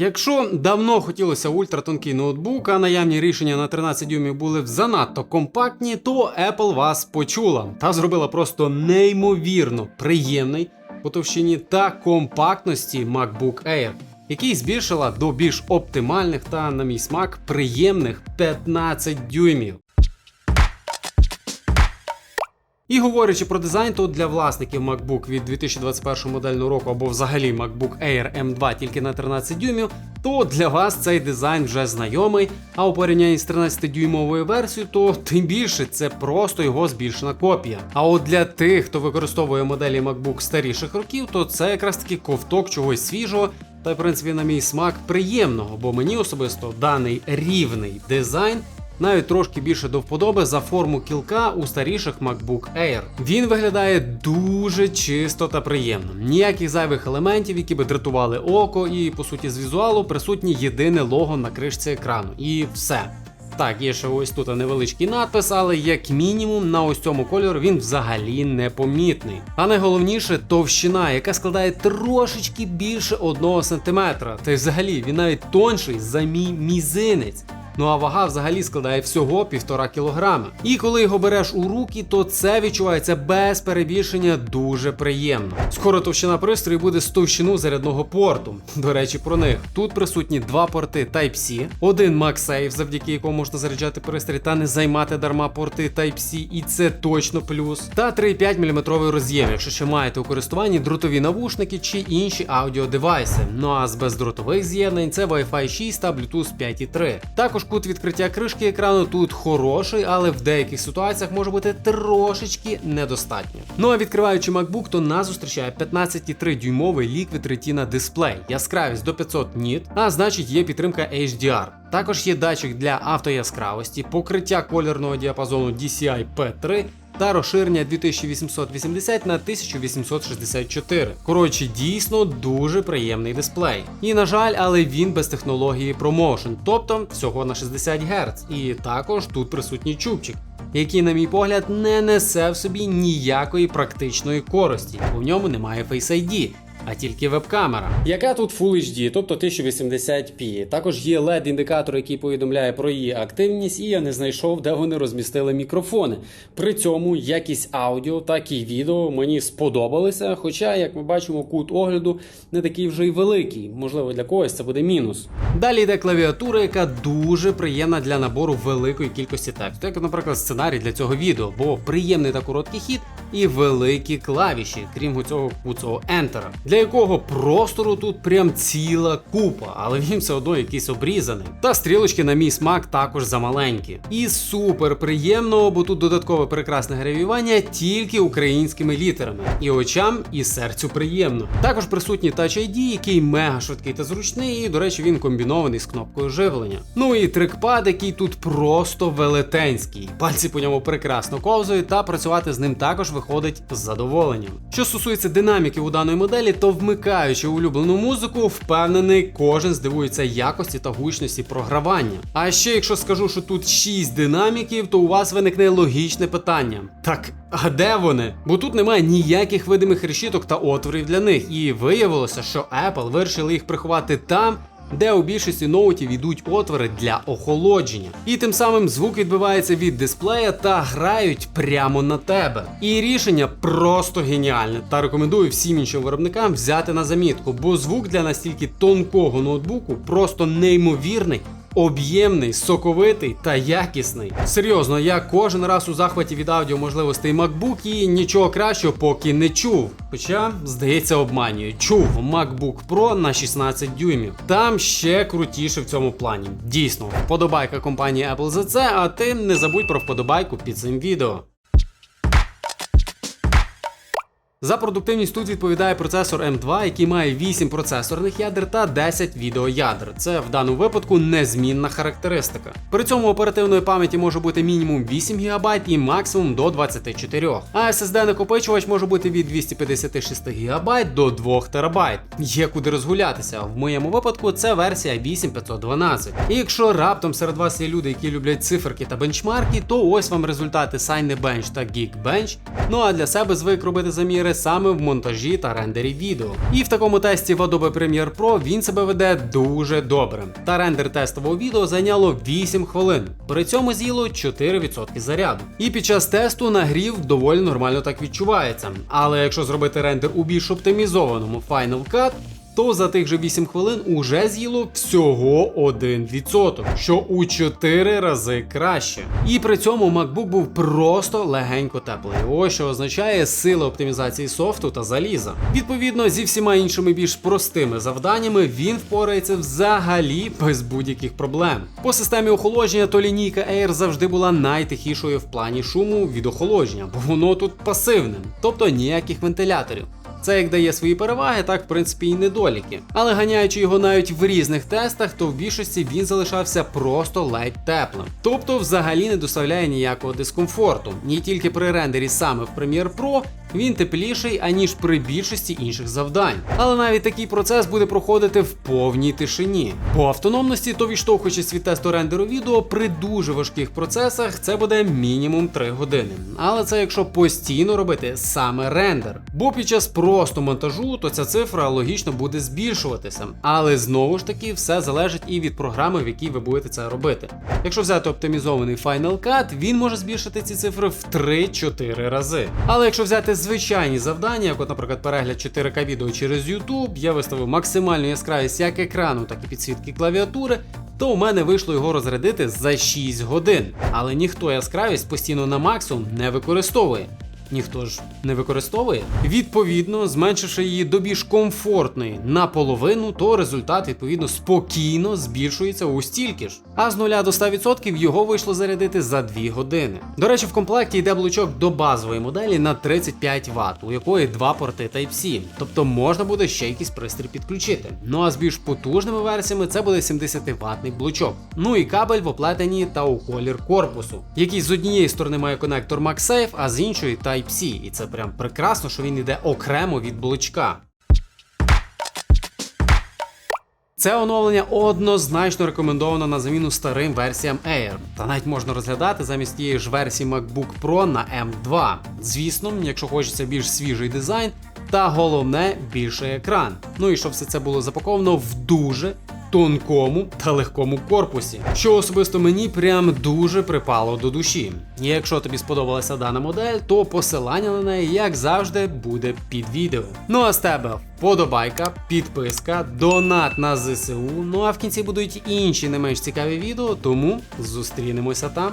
Якщо давно хотілося ультратонкий ноутбук, а наявні рішення на 13 дюймів були занадто компактні, то Apple вас почула та зробила просто неймовірно приємний по товщині та компактності MacBook Air, який збільшила до більш оптимальних та, на мій смак, приємних 15 дюймів. І говорячи про дизайн, то для власників MacBook від 2021 модельного року або взагалі MacBook Air M2 тільки на 13 дюймів, то для вас цей дизайн вже знайомий. А у порівнянні з 13-дюймовою версією, то тим більше це просто його збільшена копія. А от для тих, хто використовує моделі MacBook старіших років, то це якраз таки ковток чогось свіжого. Та в принципі на мій смак приємного, бо мені особисто даний рівний дизайн навіть трошки більше до вподоби за форму кілка у старіших MacBook Air. Він виглядає дуже чисто та приємно. Ніяких зайвих елементів, які би дратували око, і по суті з візуалу присутнє єдине лого на кришці екрану. І все. Так, є ще ось тут невеличкий надпис, але як мінімум на ось цьому кольору він взагалі непомітний. А найголовніше товщина, яка складає трошечки більше 1 см. Та й взагалі він навіть тонший за мій мізинець. Ну а вага взагалі складає всього 1,5 кг. І коли його береш у руки, то це відчувається без перебільшення дуже приємно. Скоро товщина пристрою буде з товщину зарядного порту. До речі, про них тут присутні два порти Type-C, один MagSafe, завдяки якому можна заряджати пристрій та не займати дарма порти Type-C, і це точно плюс. Та 3,5 мм роз'єм, якщо ще маєте у користуванні дротові навушники чи інші аудіодевайси. Ну а з бездротових з'єднань це Wi-Fi 6 та Bluetooth 5.3. Також кут відкриття кришки екрану тут хороший, але в деяких ситуаціях може бути трошечки недостатньо. Ну а відкриваючи MacBook, то нас зустрічає 15,3 дюймовий Liquid Retina дисплей, яскравість до 500 ніт, а значить є підтримка HDR. Також є датчик для автояскравості, покриття кольорного діапазону DCI P3 та розширення 2880 на 1864. Коротше, дійсно дуже приємний дисплей. І на жаль, але він без технології ProMotion, тобто всього на 60 Гц. І також тут присутній чубчик. Який, на мій погляд, не несе в собі ніякої практичної користі, бо в ньому немає Face ID, а тільки веб-камера. Яка тут Full HD, тобто 1080p. Також є LED-індикатор, який повідомляє про її активність, і я не знайшов, де вони розмістили мікрофони. При цьому якість аудіо, так і відео мені сподобалися. Хоча, як ми бачимо, кут огляду не такий вже й великий. Можливо, для когось це буде мінус. Далі йде клавіатура, яка дуже приємна для набору великої кількості тексту, як, наприклад, сценарій для цього відео, бо приємний та короткий хід і великі клавіші, крім цього куцого Enter, для якого простору тут прям ціла купа, але він все одно якийсь обрізаний. Та стрілочки на мій смак також замаленькі. І супер приємно, бо тут додаткове прекрасне гравіювання тільки українськими літерами. І очам, і серцю приємно. Також присутній Touch ID, який мега швидкий та зручний, і, до речі, він комбінований з кнопкою живлення. Ну і трекпад, який тут просто велетенський. Пальці по ньому прекрасно ковзають, та працювати з ним також виходить з задоволенням. Що стосується динаміки у даної моделі, то вмикаючи улюблену музику, впевнений, кожен здивується якості та гучності програвання. А ще, якщо скажу, що тут 6 динаміків, то у вас виникне логічне питання. Так, а де вони? Бо тут немає ніяких видимих решіток та отворів для них, і виявилося, що Apple вирішили їх приховати там. Де у більшості ноутів йдуть отвори для охолодження, і тим самим звук відбивається від дисплея та грають прямо на тебе. І рішення просто геніальне. Та рекомендую всім іншим виробникам взяти на замітку, бо звук для настільки тонкого ноутбуку просто неймовірний об'ємний, соковитий та якісний. Серйозно, я кожен раз у захваті від аудіо можливостей MacBook і нічого кращого поки не чув. Хоча, здається, обманюю. Чув MacBook Pro на 16 дюймів. Там ще крутіше в цьому плані. Дійсно, вподобайка компанії Apple за це, а ти не забудь про вподобайку під цим відео. За продуктивність тут відповідає процесор M2, який має 8 процесорних ядер та 10 відеоядер. Це в даному випадку незмінна характеристика. При цьому оперативної пам'яті може бути мінімум 8 ГБ і максимум до 24. А SSD накопичувач може бути від 256 ГБ до 2 ТБ. Є куди розгулятися. В моєму випадку це версія 8512. І якщо раптом серед вас є люди, які люблять циферки та бенчмарки, то ось вам результати Cinebench та Geekbench. Ну а для себе звик робити заміри ігри саме в монтажі та рендері відео. І в такому тесті в Adobe Premiere Pro він себе веде дуже добре. Та рендер тестового відео зайняло 8 хвилин. При цьому з'їло 4% заряду. І під час тесту нагрів доволі нормально так відчувається. Але якщо зробити рендер у більш оптимізованому Final Cut, то за тих же 8 хвилин уже з'їло всього 1%, що у 4 рази краще. І при цьому MacBook був просто легенько теплий. Ось що означає сила оптимізації софту та заліза. Відповідно, зі всіма іншими більш простими завданнями він впорається взагалі без будь-яких проблем. По системі охолодження, то лінійка Air завжди була найтихішою в плані шуму від охолодження, бо воно тут пасивним, тобто ніяких вентиляторів. Це як дає свої переваги, так в принципі і недоліки. Але ганяючи його навіть в різних тестах, то в більшості він залишався просто ледь теплим. Тобто взагалі не доставляє ніякого дискомфорту. Ні тільки при рендері саме в Premiere Pro він тепліший, аніж при більшості інших завдань. Але навіть такий процес буде проходити в повній тишині. По автономності, то відштовхуючись від тесту рендеру відео, при дуже важких процесах це буде мінімум 3 години. Але це якщо постійно робити саме рендер. Бо під час просто монтажу, то ця цифра логічно буде збільшуватися. Але знову ж таки все залежить і від програми, в якій ви будете це робити. Якщо взяти оптимізований Final Cut, він може збільшити ці цифри в 3-4 рази. Але якщо взяти звичайні завдання, як, от, наприклад, перегляд 4К відео через YouTube, я виставив максимальну яскравість як екрану, так і підсвітки клавіатури. То у мене вийшло його розрядити за 6 годин. Але ніхто яскравість постійно на максимум не використовує. Ніхто ж не використовує. Відповідно, зменшивши її до більш комфортної наполовину, то результат відповідно спокійно збільшується у стільки ж. А з 0 до 100% його вийшло зарядити за 2 години. До речі, в комплекті йде блочок до базової моделі на 35 Вт, у якої два порти Type-C, тобто можна буде ще якийсь пристрій підключити. Ну а з більш потужними версіями це буде 70 ватний блочок. Ну і кабель в оплетенні та у колір корпусу, який з однієї сторони має конектор MagSafe, а з іншої Type-C. І це прям прекрасно, що він йде окремо від блочка. Це оновлення однозначно рекомендовано на заміну старим версіям Air. Та навіть можна розглядати замість тієї ж версії MacBook Pro на M2. Звісно, якщо хочеться більш свіжий дизайн, та головне більший екран. Ну і щоб все це було запаковано в дуже тонкому та легкому корпусі, що особисто мені прям дуже припало до душі. Якщо тобі сподобалася дана модель, то посилання на неї, як завжди, буде під відео. Ну а з тебе вподобайка, підписка, донат на ЗСУ. Ну а в кінці будуть інші не менш цікаві відео, тому зустрінемося там.